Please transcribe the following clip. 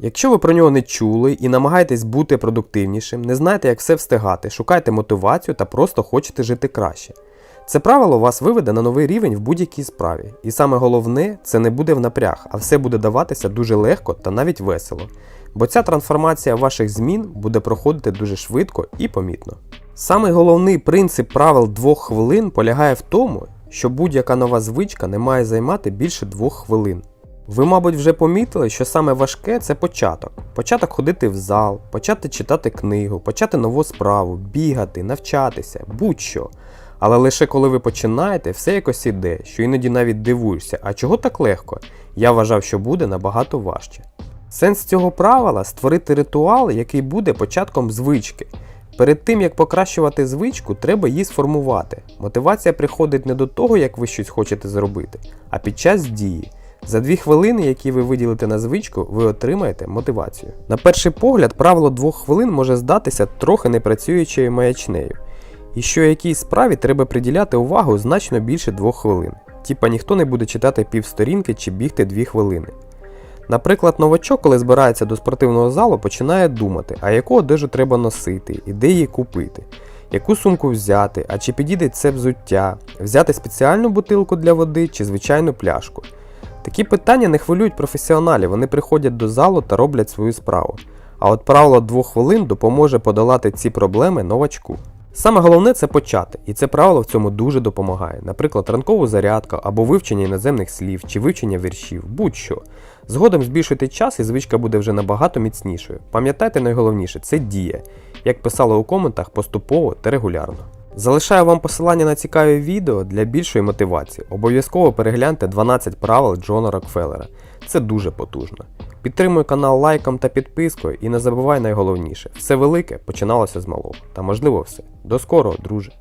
Якщо ви про нього не чули і намагаєтесь бути продуктивнішим, не знаєте, як все встигати, шукайте мотивацію та просто хочете жити краще. Це правило вас виведе на новий рівень в будь-якій справі. І саме головне, це не буде в напряг, а все буде даватися дуже легко та навіть весело. Бо ця трансформація ваших змін буде проходити дуже швидко і помітно. Самий головний принцип правил двох хвилин полягає в тому, що будь-яка нова звичка не має займати більше двох хвилин. Ви, мабуть, вже помітили, що саме важке це початок. Початок ходити в зал, почати читати книгу, почати нову справу, бігати, навчатися, будь-що. Але лише коли ви починаєте, все якось іде, що іноді навіть дивуєшся, а чого так легко? Я вважав, що буде набагато важче. Сенс цього правила створити ритуал, який буде початком звички. Перед тим як покращувати звичку, треба її сформувати. Мотивація приходить не до того, як ви щось хочете зробити, а під час дії. За дві хвилини, які ви виділите на звичку, ви отримаєте мотивацію. На перший погляд, правило двох хвилин може здатися трохи непрацюючою маячнею. І що якійсь справі треба приділяти увагу значно більше двох хвилин. Типа ніхто не буде читати півсторінки чи бігти дві хвилини. Наприклад, новачок, коли збирається до спортивного залу, починає думати, а яку одежу треба носити, і де її купити, яку сумку взяти, а чи підійде це взуття, взяти спеціальну бутилку для води чи звичайну пляшку. Такі питання не хвилюють професіоналів, вони приходять до залу та роблять свою справу. А от правило двох хвилин допоможе подолати ці проблеми новачку. Саме головне це почати, і це правило в цьому дуже допомагає. Наприклад, ранкову зарядку або вивчення іноземних слів чи вивчення віршів, будь-що. Згодом збільшуйте час і звичка буде вже набагато міцнішою. Пам'ятайте найголовніше це дія, як писали у коментах поступово та регулярно. Залишаю вам посилання на цікаві відео для більшої мотивації. Обов'язково перегляньте 12 правил Джона Рокфеллера. Це дуже потужно. Підтримуй канал лайком та підпискою і не забувай найголовніше: все велике починалося з малого. Та можливо все. До скорого, друже!